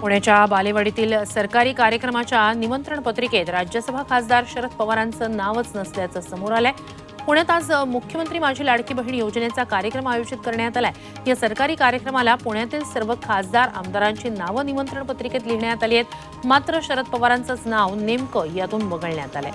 पुण्याच्या बालेवाडीतील सरकारी कार्यक्रमाच्या निमंत्रण पत्रिकेत राज्यसभा खासदार शरद पवारांचं नावच नसल्याचं समोर आलंय. पुण्यात आज मुख्यमंत्री माझी लाडकी बहीण योजनेचा कार्यक्रम आयोजित करण्यात आलाय. या सरकारी कार्यक्रमाला पुण्यातील सर्व खासदार आमदारांची नावं निमंत्रण पत्रिकेत लिहिण्यात आली आहेत. मात्र शरद पवारांचंच नाव नेमकं यातून वगळण्यात आलंय.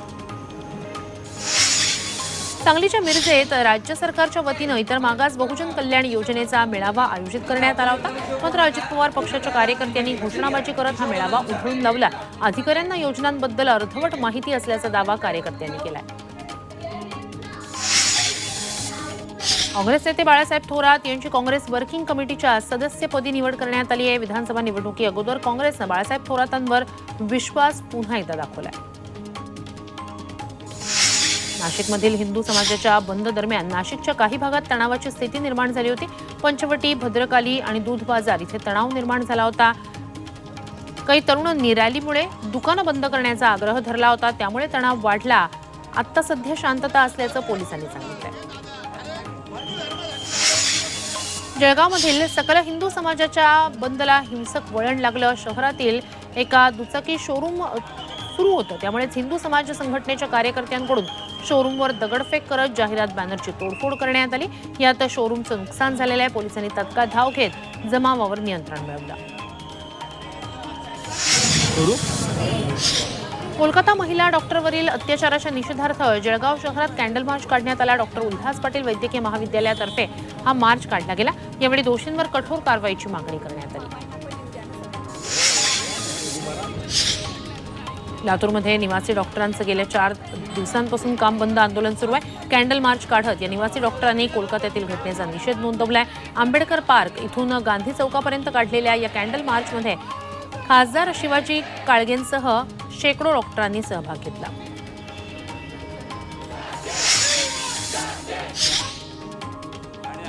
सांगलीच्या मिरजेत राज्य सरकारच्या वतीनं इतर मागास बहुजन कल्याण योजनेचा मेळावा आयोजित करण्यात आला होता. मात्र अजित पवार पक्षाच्या कार्यकर्त्यांनी घोषणाबाजी करत हा मेळावा उधळून लावला. अधिकाऱ्यांना योजनांबद्दल अर्धवट माहिती असल्याचा दावा कार्यकर्त्यांनी केलाय. काँग्रेस नेते बाळासाहेब थोरात यांची काँग्रेस वर्किंग कमिटीच्या सदस्यपदी निवड करण्यात आली आहे. विधानसभा निवडणुकी अगोदर काँग्रेसनं बाळासाहेब थोरातांवर विश्वास पुन्हा एकदा दाखवलाय. नाशिकमधील हिंदू समाजाच्या बंद दरम्यान नाशिकच्या काही भागात तणावाची स्थिती निर्माण झाली होती. पंचवटी भद्रकाली आणि दूध बाजार इथे तणाव निर्माण झाला होता. काही तरुणांनी रॅलीमुळे दुकानं बंद करण्याचा आग्रह धरला होता. त्यामुळे तणाव वाढला. आत्ता सध्या शांतता असल्याचं पोलिसांनी सांगितलंय. जळगावमधील सकल हिंदू समाजाच्या बंदला हिंसक वळण लागलं. शहरातील एका दुचाकी शोरूम सुरू होतं. त्यामुळेच हिंदू समाज संघटनेच्या कार्यकर्त्यांकडून शोरूमवर दगडफेक करत जाहिरात बॅनरची तोडफोड करण्यात आली. यात शोरूमचं नुकसान झालेलं आहे. पोलिसांनी तत्काळ धाव घेत जमावावर नियंत्रण मिळवलं. कोलकाता महिला डॉक्टरवरील अत्याचाराच्या निषेधार्थ जळगाव शहरात कॅन्डल मार्च काढण्यात आला. डॉक्टर उल्हास पाटील वैद्यकीय महाविद्यालयातर्फे हा मार्च काढला गेला. यावेळी दोषींवर कठोर कारवाईची मागणी करण्यात लातूरमध्ये निवासी डॉक्टरांचं गेल्या चार दिवसांपासून काम बंद आंदोलन सुरू आहे. कॅन्डल मार्च काढत या निवासी डॉक्टरांनी कोलकात्यातील घटनेचा निषेध नोंदवलाय. आंबेडकर पार्क इथून गांधी चौकापर्यंत काढलेल्या या कॅन्डल मार्चमध्ये खासदार शिवाजी काळगेंसह शेकडो डॉक्टरांनी सहभाग घेतला.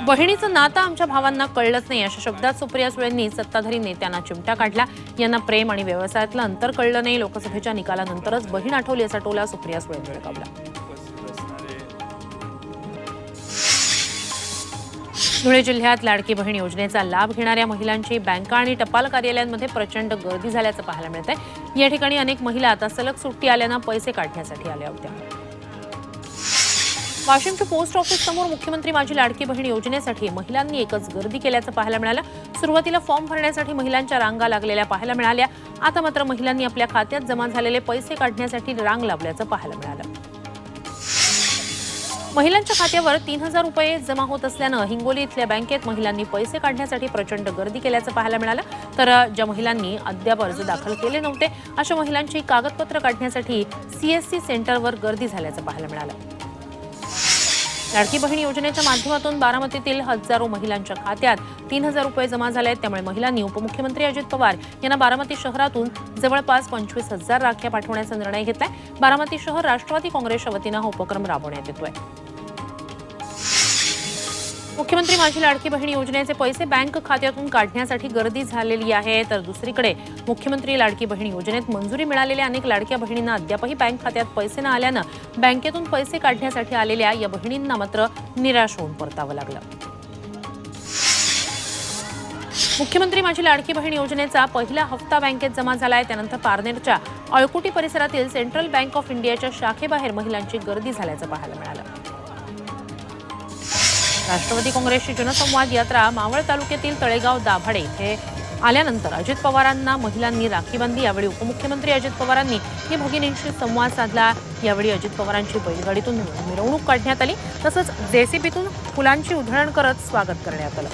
बहिणीचं नातं आमच्या भावांना कळलंच नाही. अशा शब्दात सुप्रिया सुळेंनी सत्ताधारी नेत्यांना चिमटा काढला. यांना प्रेम आणि व्यवसायातलं अंतर कळलं नाही. लोकसभेच्या निकालानंतरच बहीण आठवली असा टोला सुप्रिया सुळेंनी लगावला धुळे जिल्ह्यात लाडकी बहीण योजनेचा लाभ घेणाऱ्या महिलांची बँका आणि टपाल कार्यालयांमध्ये प्रचंड गर्दी झाल्याचं पाहायला मिळत आहे या ठिकाणी अनेक महिला आता सलग सुट्टी आल्यानं पैसे काढण्यासाठी आल्या होत्या. वाशिमच्या पोस्ट ऑफिस समोर मुख्यमंत्री माझी लाडकी बहीण योजनेसाठी महिलांनी एकच गर्दी केल्याचं पाहायला मिळालं. सुरुवातीला फॉर्म भरण्यासाठी महिलांच्या रांगा लागलेल्या पाहायला मिळाल्या. आता मात्र महिलांनी आपल्या खात्यात जमा झालेले पैसे काढण्यासाठी रांग लावल्याचं पाहायला मिळालं. महिलांच्या खात्यावर तीन हजार रुपये जमा होत असल्यानं हिंगोली इथल्या बँकेत महिलांनी पैसे काढण्यासाठी प्रचंड गर्दी केल्याचं पाहायला मिळालं. तर ज्या महिलांनी अद्याप अर्ज दाखल केले नव्हते अशा महिलांची कागदपत्र काढण्यासाठी सीएससी सेंटरवर गर्दी झाल्याचं पाहायला मिळालं. लाडकी बहीण योजनेच्या माध्यमातून बारामतीतील हजारो महिलांच्या खात्यात तीन हजार रुपये जमा झाले आहेत. त्यामुळे महिलांनी उपमुख्यमंत्री अजित पवार यांना बारामती शहरातून जवळपास पंचवीस हजार राख्या पाठवण्याचा निर्णय घेतलाय. बारामती शहर राष्ट्रवादी काँग्रेसच्या वतीनं हा उपक्रम राबवण्यात येतोय. मुख्यमंत्री माझी लाडकी बहीण योजनेचे पैसे बँक खात्यातून काढण्यासाठी गर्दी झालेली आहे. तर दुसरीकडे मुख्यमंत्री लाडकी बहीण योजनेत मंजुरी मिळालेल्या अनेक लाडक्या बहिणींना अद्यापही बँक खात्यात पैसे न आल्यानं बँकेतून पैसे काढण्यासाठी आलेल्या या बहिणींना मात्र निराश होऊन परतावं लागलं. मुख्यमंत्री माझी लाडकी बहीण योजनेचा पहिला हप्ता बँकेत जमा झालाय. त्यानंतर पारनेरच्या अळकुटी परिसरातील सेंट्रल बँक ऑफ इंडियाच्या शाखेबाहेर महिलांची गर्दी झाल्याचं पाहायला मिळालं. राष्ट्रवादी काँग्रेसची जनसंवाद यात्रा मावळ तालुक्यातील तळेगाव दाभाडे इथे आल्यानंतर अजित पवारांना महिलांनी राखी बांधली यावेळी उपमुख्यमंत्री अजित पवारांनी ही भगिनींशी संवाद साधला. यावेळी अजित पवारांची बैलगाडीतून मिरवणूक काढण्यात आली. तसंच जेसीबीतून फुलांची उधळण करत स्वागत करण्यात आलं.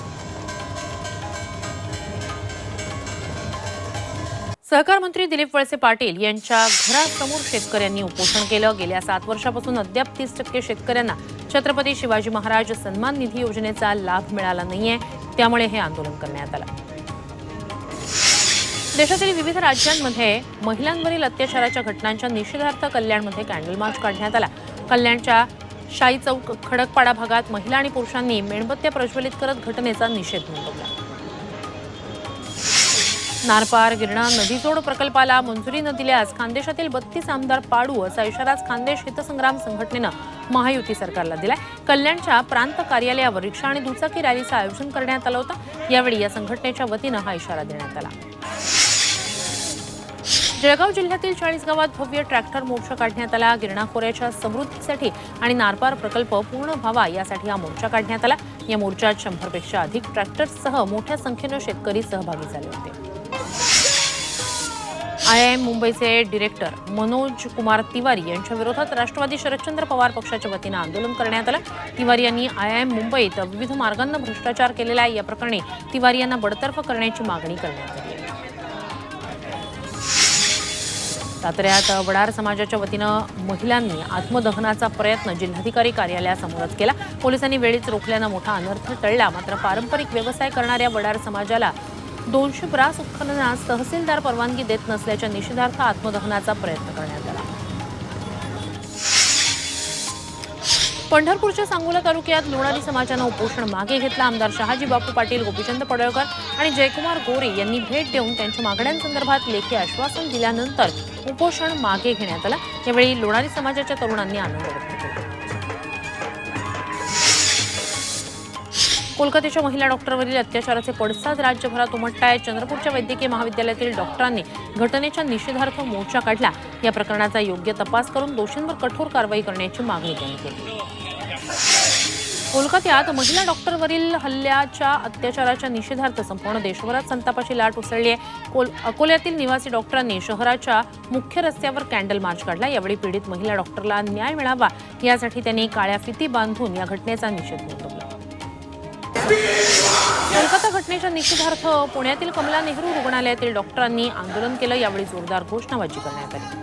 सहकार मंत्री दिलीप वळसे पाटील यांच्या घरासमोर शेतकऱ्यांनी उपोषण केलं. गेल्या सात वर्षापासून अद्याप तीस टक्के शेतकऱ्यांना छत्रपती शिवाजी महाराज सन्मान निधी योजनेचा लाभ मिळाला नाहीये. त्यामुळे हे आंदोलन करण्यात आलं. देशातील विविध राज्यांमध्ये महिलांवरील अत्याचाराच्या घटनांच्या निषेधार्थ कल्याणमध्ये कॅन्डल मार्च काढण्यात आला. कल्याणच्या शाई चौक खडकपाडा भागात महिला आणि पुरुषांनी मेणबत्त्या प्रज्वलित करत घटनेचा निषेध नोंदवला. नारपार गिरणा नदीजोड प्रकल्पाला मंजुरी न दिल्यास खानदेशातील बत्तीस आमदार पाडू असा इशाराच खानदेश हितसंग्राम संघटनेनं महायुती सरकारला दिलाय. कल्याणच्या प्रांत कार्यालयावर रिक्षा आणि दुचाकी रॅलीचं आयोजन करण्यात आलं होतं. यावेळी या संघटनेच्या वतीनं हा इशारा देण्यात आला. जळगाव जिल्ह्यातील चाळीस गावात भव्य ट्रॅक्टर मोर्चा काढण्यात आला. गिरणा खोऱ्याच्या समृद्धीसाठी आणि नारपार प्रकल्प पूर्ण व्हावा यासाठी हा मोर्चा काढण्यात आला. या मोर्चात शंभरपेक्षा अधिक ट्रॅक्टर्ससह मोठ्या संख्येनं शेतकरी सहभागी झाले होते. आय आय एम मुंबईचे डिरेक्टर मनोज कुमार तिवारी यांच्या विरोधात राष्ट्रवादी शरदचंद्र पवार पक्षाच्या वतीनं आंदोलन करण्यात आलं. तिवारी यांनी आय आय एम मुंबईत विविध मार्गांना भ्रष्टाचार केलेला आहे. या प्रकरणी तिवारी यांना बडतर्फ करण्याची मागणी करण्यात आली आहे. साताऱ्यात वडार समाजाच्या वतीनं महिलांनी आत्मदहनाचा प्रयत्न जिल्हाधिकारी कार्यालयासमोरच केला. पोलिसांनी वेळीच रोखल्यानं मोठा अनर्थ टळला. मात्र पारंपरिक व्यवसाय करणाऱ्या वडार समाजाला दोनशे ब्रास उत्खननास तहसीलदार परवानगी देत नसल्याच्या निषेधार्थ आत्मदहनाचा प्रयत्न करण्यात आला. पंढरपूरच्या सांगोला तालुक्यात लोणारी समाजानं उपोषण मागे घेतला आमदार शहाजी बापू पाटील गोपीचंद पडळकर आणि जयकुमार गोरे यांनी भेट देऊन त्यांच्या मागण्यांसंदर्भात लेखी आश्वासन दिल्यानंतर उपोषण मागे घेण्यात आलं. यावेळी लोणारी समाजाच्या तरुणांनी आनंद व्यक्त केला. कोलकात्याच्या महिला डॉक्टरवरील अत्याचाराचे पडसाद राज्यभरात उमटत चंद्रपूरच्या वैद्यकीय महाविद्यालयातील डॉक्टरांनी घटनेच्या निषेधार्थ मोर्चा काढला. या प्रकरणाचा योग्य तपास करून दोषींवर कठोर कारवाई करण्याची मागणी त्यांनी केली. कोलकात्यात महिला डॉक्टरवरील हल्ल्याच्या अत्याचाराच्या निषेधार्थ संपूर्ण देशभरात संतापाची लाट उसळली आहे कोल अकोल्यातील निवासी डॉक्टरांनी शहराच्या मुख्य रस्त्यावर कॅन्डल मार्च काढला. यावेळी पीडित महिला डॉक्टरला न्याय मिळावा यासाठी त्यांनी काळ्या फिती बांधून या घटनेचा निषेध नोंदवला. कोलकाता घटनेच्या निषेधार्थ पुण्यातील कमला नेहरू रुग्णालयातील डॉक्टरांनी आंदोलन केलं यावेळी जोरदार घोषणाबाजी करण्यात आली.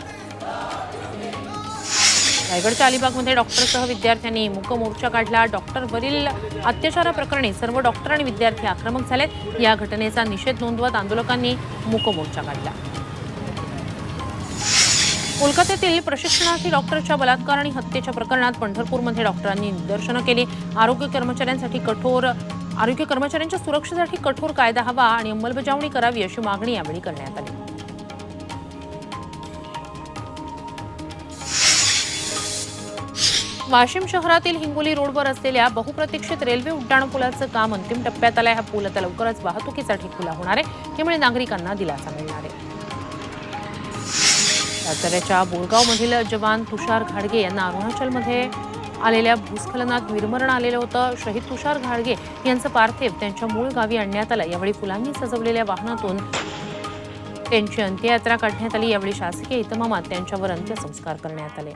रायगडच्या अलिबागमध्ये डॉक्टरसह विद्यार्थ्यांनी मुक मोर्चा काढला डॉक्टरवरील अत्याचाराप्रकरणी सर्व डॉक्टर आणि विद्यार्थी आक्रमक झालेत. या घटनेचा निषेध नोंदवत आंदोलकांनी मुक मोर्चा काढला. कोलकात्यातील प्रशिक्षणार्थी डॉक्टरच्या बलात्कार आणि हत्येच्या प्रकरणात पंढरपूरमध्ये डॉक्टरांनी निदर्शनं केली. आरोग्य कर्मचाऱ्यांसाठी कठोर आरोग्य कर्मचाऱ्यांच्या सुरक्षेसाठी कठोर कायदा हवा आणि अंमलबजावणी करावी अशी मागणी यावेळी करण्यात आली. वाशिम शहरातील हिंगोली रोडवर असलेल्या बहुप्रतीक्षित रेल्वे उड्डाणपुलाचं काम अंतिम टप्प्यात आलंय. हा पूल आता लवकरच वाहतुकीसाठी खुला होणार आहे. यामुळे नागरिकांना दिलासा मिळणार आहे. साताऱ्याच्या बोरगावमधील जवान तुषार घाडगे यांना अरुणाचलमध्ये आलेल्या भूस्खलनात विरमरण आलेलं होतं. शहीद तुषार घाडगे यांचं पार्थिव त्यांच्या मूळ गावी आणण्यात आलं. यावेळी फुलांनी सजवलेल्या वाहनातून त्यांची अंत्ययात्रा काढण्यात आली. यावेळी शासकीय इतमामात त्यांच्यावर अंत्यसंस्कार करण्यात आले.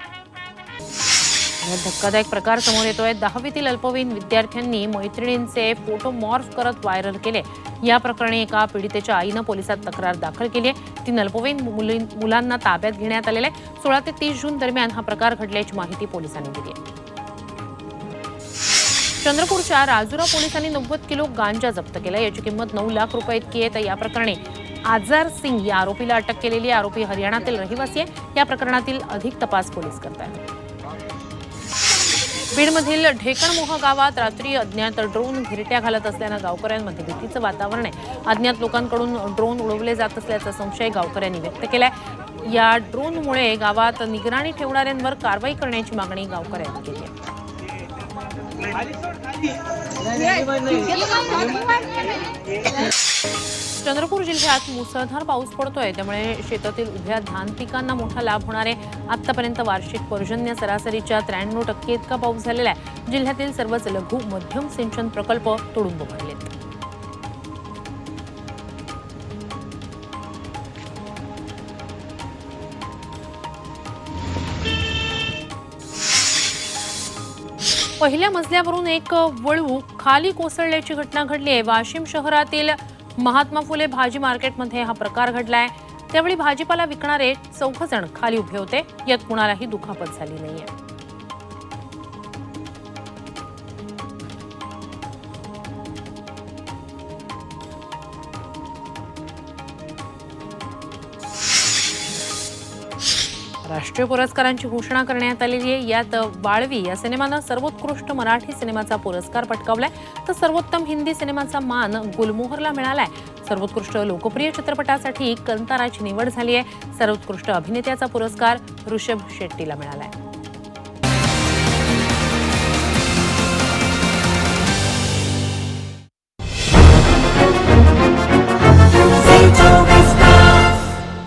धक्कादायक प्रकार समोर येतोय. दहावीतील अल्पवयीन विद्यार्थ्यांनी मैत्रिणींचे फोटो मॉर्फ करत व्हायरल केले. या प्रकरणी एका पीडितेच्या आईनं पोलिसात तक्रार दाखल केली आहे. तीन अल्पवयीन मुली- मुलांना ताब्यात घेण्यात आलेलं आहे सोळा ते तीस जून दरम्यान हा प्रकार घडल्याची माहिती पोलिसांनी दिली आहे. चंद्रपूरच्या राजुरा पोलिसांनी नव्वद किलो गांजा जप्त केला याची किंमत नऊ लाख रुपये इतकी आहे. तर या प्रकरणी आजार सिंग या आरोपीला अटक केलेली आरोपी हरियाणातील रहिवासी आहे. या प्रकरणातील अधिक तपास पोलीस करत आहेत बीडमधील ढेकणमोह गावात रात्री अज्ञात ड्रोन घिरट्या घालत असल्यानं गावकऱ्यांमध्ये भीतीचं वातावरण आहे. अज्ञात लोकांकडून ड्रोन उडवले जात असल्याचा संशय गावकऱ्यांनी व्यक्त केलाय. या ड्रोनमुळे गावात निगराणी ठेवणाऱ्यांवर कारवाई करण्याची मागणी गावकऱ्यांनी केली आहे. चंद्रपूर जिल्ह्यात मुसळधार पाऊस पडतोय. त्यामुळे शेतातील उभ्या धान पिकांना मोठा लाभ होणार आहे. आतापर्यंत वार्षिक पर्जन्य सरासरीच्या त्र्याण्णव टक्के इतका पाऊस झालेला आहे. जिल्ह्यातील सर्वच लघु मध्यम सिंचन प्रकल्प तुडुंब भरलेत पहिल्या मजल्यावरून एक वळू खाली कोसळल्याची घटना घडली आहे. वाशिम शहरातील महात्मा फुले भाजी मार्केटमध्ये हा प्रकार घडलाय. त्यावेळी भाजीपाला विकणारे चौघ जण खाली उभे होते. यात कुणालाही दुखापत झाली नाहीये. राष्ट्रीय पुरस्कारांची घोषणा करण्यात आलेली आहे. यात वाळवी या सिनेमानं सर्वोत्कृष्ट मराठी सिनेमाचा पुरस्कार पटकावलाय. तर सर्वोत्तम हिंदी सिनेमाचा मान गुलमोहरला मिळालाय. सर्वोत्कृष्ट लोकप्रिय चित्रपटासाठी कंताराची निवड झाली आहे सर्वोत्कृष्ट अभिनेत्याचा पुरस्कार ऋषभ शेट्टीला मिळालाय.